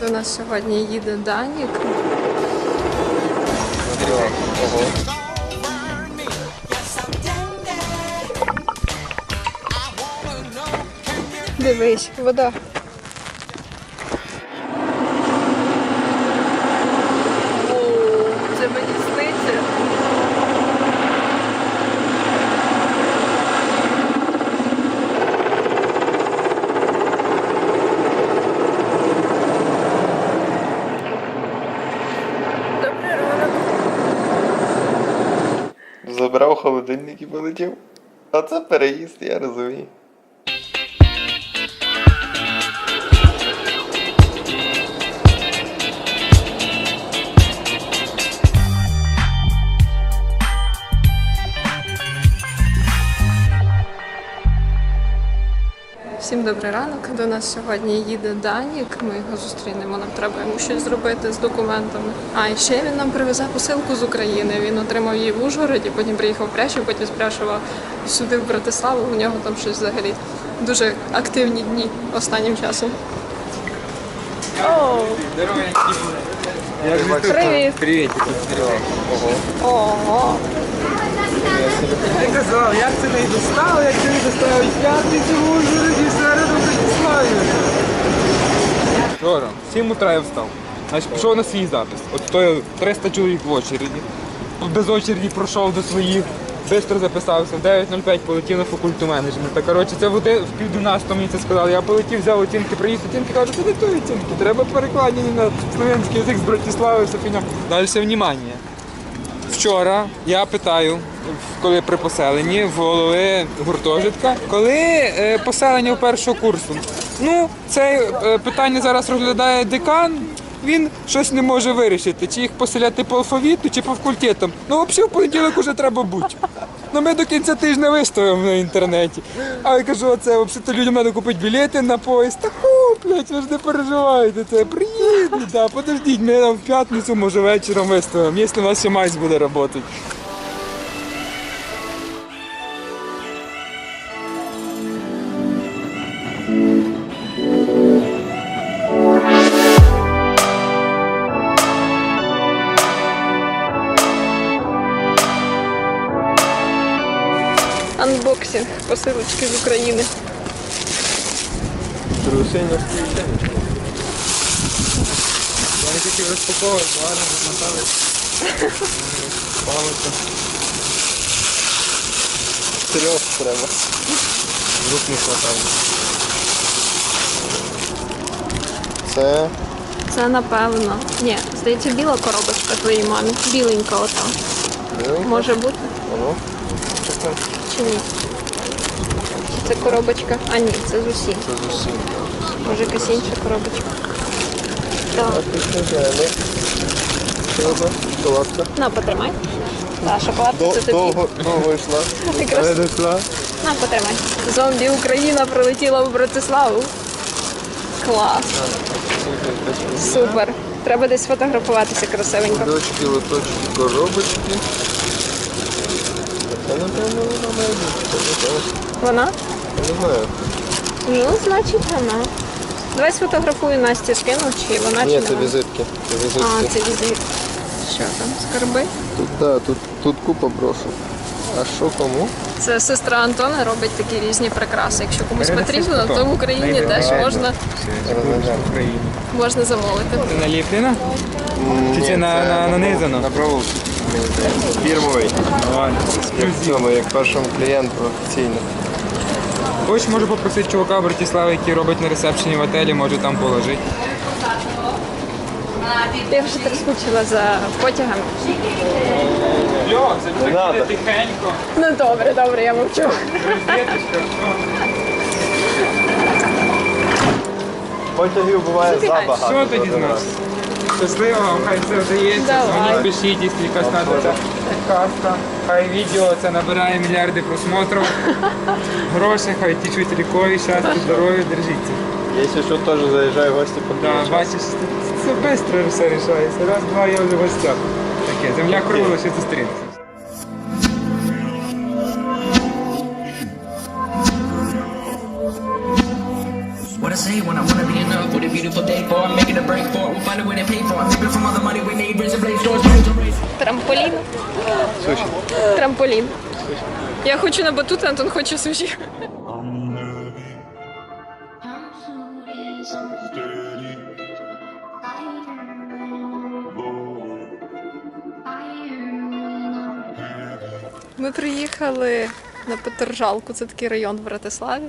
До нас сьогодні їде Данік. Ого. Дивись, вода. Це мені сниться. Добрий ранок. Забрав холодильник і полетів. А це переїзд, я розумію. Всім добрий ранок. До нас сьогодні їде Данік. Ми його зустрінемо. Нам треба йому щось зробити з документами. А і ще він нам привезе посилку з України. Він отримав її в Ужгороді, потім приїхав в Прящу, потім з сюди в Братиславу. У нього там щось взагалі дуже активні дні останнім часом. Привіт! Привіт. Ого. Ого. Я казав, як це не достав, як це не достав і п'ятницю в Ужгороді, середу в Братиславі. Вчора, в 7 утра я встав. Значить, пішов на свій запис. От стоїть 300 чоловік в очереді. Без очереді пройшов до своїх, швидко записався, в 9.05 полетів на факульту менеджменту. Коротше, це в один- в пів 12 мені це сказали. Я полетів, взяв оцінки, приїзд оцінки, кажу, це не то оцінки, треба перекладені на слов'янський язик з Братислави, все фігня. Далі внимання. Вчора я питаю, коли при поселенні в голови гуртожитка, коли е, поселення в першого курсу. Ну, це е, питання зараз розглядає декан. Він щось не може вирішити, чи їх поселяти по алфавіту, чи по факультетам. Ну, взагалі в понеділок вже треба бути. Ну ми до кінця тижня виставимо на інтернеті. А я кажу, оце взагалі людям треба купити білети на поїзд. Та куплять, ви ж не переживайте. Це приїдуть, да, подождіть, ми там в п'ятницю, може вечором виставимо, якщо у нас ще майсь буде працювати. Анбоксинг посилочки з України. Труси на. Вони тільки розпаковують, гарно замотали. Палиться. Трьох треба. Рук не хватає. Це Це напевно. Ні, здається, біла коробочка твоїй мамі. Біленька ота. Може бути воно. Чесно, чи ні? Чи це коробочка? А ні, це з усім. це з усім. Може якась інша коробочка. Так. Шоколадка. На, потримай. Так, шоколадка це тобі. Довго, довго йшла. Якраз. Але дійшла. На, потримай. Зомбі Україна прилетіла в Братиславу. Клас. Супер. Треба десь фотографуватися красивенько. Дочки, лоточки, коробочки. Це напевно вона має бути. не знаю. Вона? Я не знаю. Ну, значить, вона. Давай сфотографую Насті скину, чи вона Ні, чи це не вона. візитки. Це А, візитки. це візит. Що там, скарби? Тут, да, тут, тут купа брошок. А що кому? Це сестра Антона робить такі різні прикраси. Якщо комусь потрібно, то в Україні теж можна, В Україні. можна замовити. Це наліплена? Чи це на- на- нанизано? На проволоці. Фірмовий. Ладно. Як в цьому, як першому клієнту офіційно. Хоч можу попросити чувака Братислава, який робить на ресепшені в отелі, може там положити. Я вже так скучила за потягами. Льо, Не надо. тихенько. Ну добре, добре, я мовчу. Потягів буває забагато. Що тоді з нас? Щасливо хай все вдається. Давай. Пишіть, якщо якась надо ця казка. Хай відео це набирає мільярди просмотрів. Гроші, хай тічуть рікою, щастя, здоров'я, держіться. Якщо що, теж заїжджаю в гості по Да, бачиш, це, це швидко все рішається. Раз, два, я вже в гостях. Таке, земля кругла, ще зустрінеться. Say when I wanna be enough with a beautiful day for it, making a break for it. We'll find a way to pay for it. Maybe from all the money we made, raise a blade stores. Трамполін. Суші. Трамполін. Я хочу на батут, Антон хоче суші. Ми приїхали на Петержалку, це такий район в Братиславі.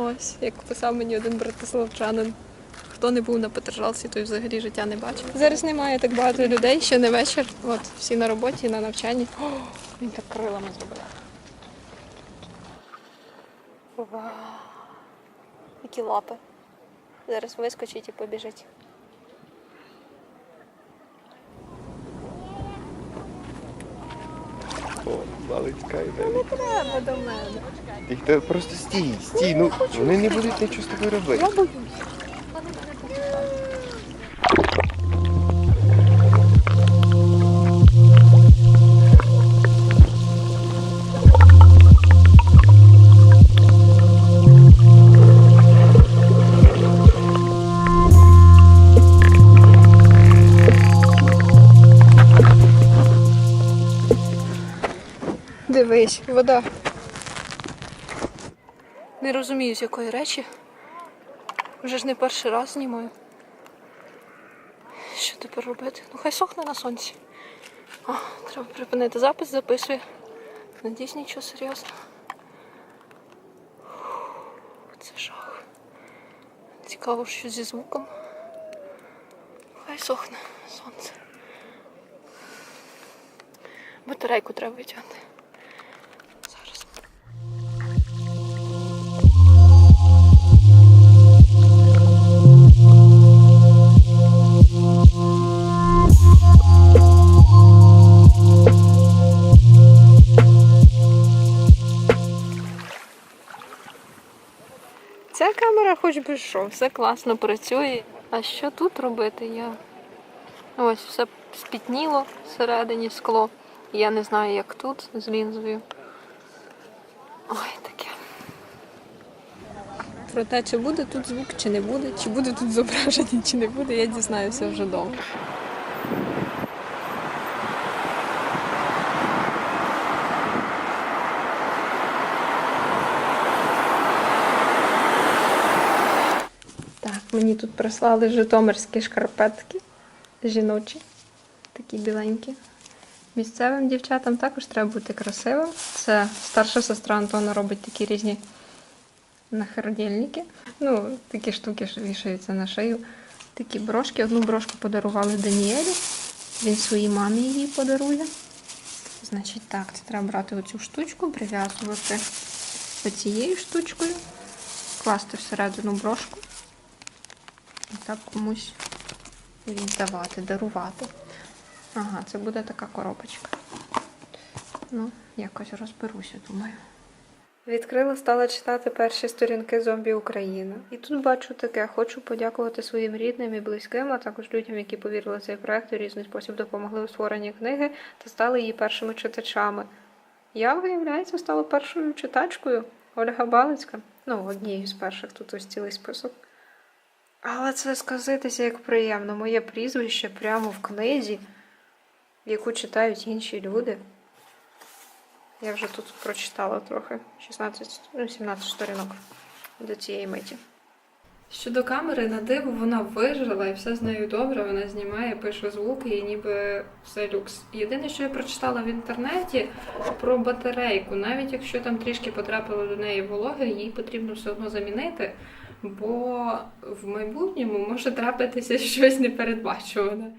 Ось, як писав мені один братиславчанин. Хто не був на Петержалці, той взагалі життя не бачив. Зараз немає так багато людей, ще не вечір. От, всі на роботі, на навчанні. О, він так крилами зробив. Вау. Які лапи. Зараз вискочить і побіжить. О, йде. Не Треба до мене. Просто стій, стій, ну вони не будуть нічого з тобою робити. Я боюсь. Дивись, вода. Не розумію, з якої речі. Вже ж не перший раз знімаю. Що тепер робити? Ну хай сохне на сонці. О, треба припинити запис, записує. Надіюсь, нічого серйозного. Це жах. Цікаво, що зі звуком. Хай сохне сонце. Батарейку треба витягнути. Що, все класно працює. А що тут робити? Я ось все спітніло всередині скло. Я не знаю, як тут з лінзою. Ой, таке. Про те, чи буде тут звук, чи не буде, чи буде тут зображення, чи не буде, я дізнаюся вже вдома. Мені тут прислали житомирські шкарпетки жіночі, такі біленькі. Місцевим дівчатам також треба бути красивим. Це старша сестра Антона робить такі різні нахердільники. Ну, такі штуки вішаються на шию. Такі брошки. Одну брошку подарували Даніелі. Він своїй мамі її подарує. Значить, так, це треба брати оцю штучку, прив'язувати оцією штучкою, класти всередину брошку так комусь віддавати, дарувати. Ага, це буде така коробочка. Ну, якось розберуся, думаю. Відкрила, стала читати перші сторінки зомбі Україна. І тут бачу таке: хочу подякувати своїм рідним і близьким, а також людям, які повірили в цей проект в різний спосіб допомогли у створенні книги та стали її першими читачами. Я, виявляється, стала першою читачкою Ольга Балицька. Ну, однією з перших тут ось цілий список. Але це сказитися як приємно. Моє прізвище прямо в книзі, яку читають інші люди. Я вже тут прочитала трохи 16, ну, 17 сторінок до цієї миті. Щодо камери, на диво вона вижила і все з нею добре. Вона знімає, пише звуки і ніби все люкс. Єдине, що я прочитала в інтернеті про батарейку, навіть якщо там трішки потрапило до неї вологи, її потрібно все одно замінити, бо в майбутньому може трапитися щось непередбачуване.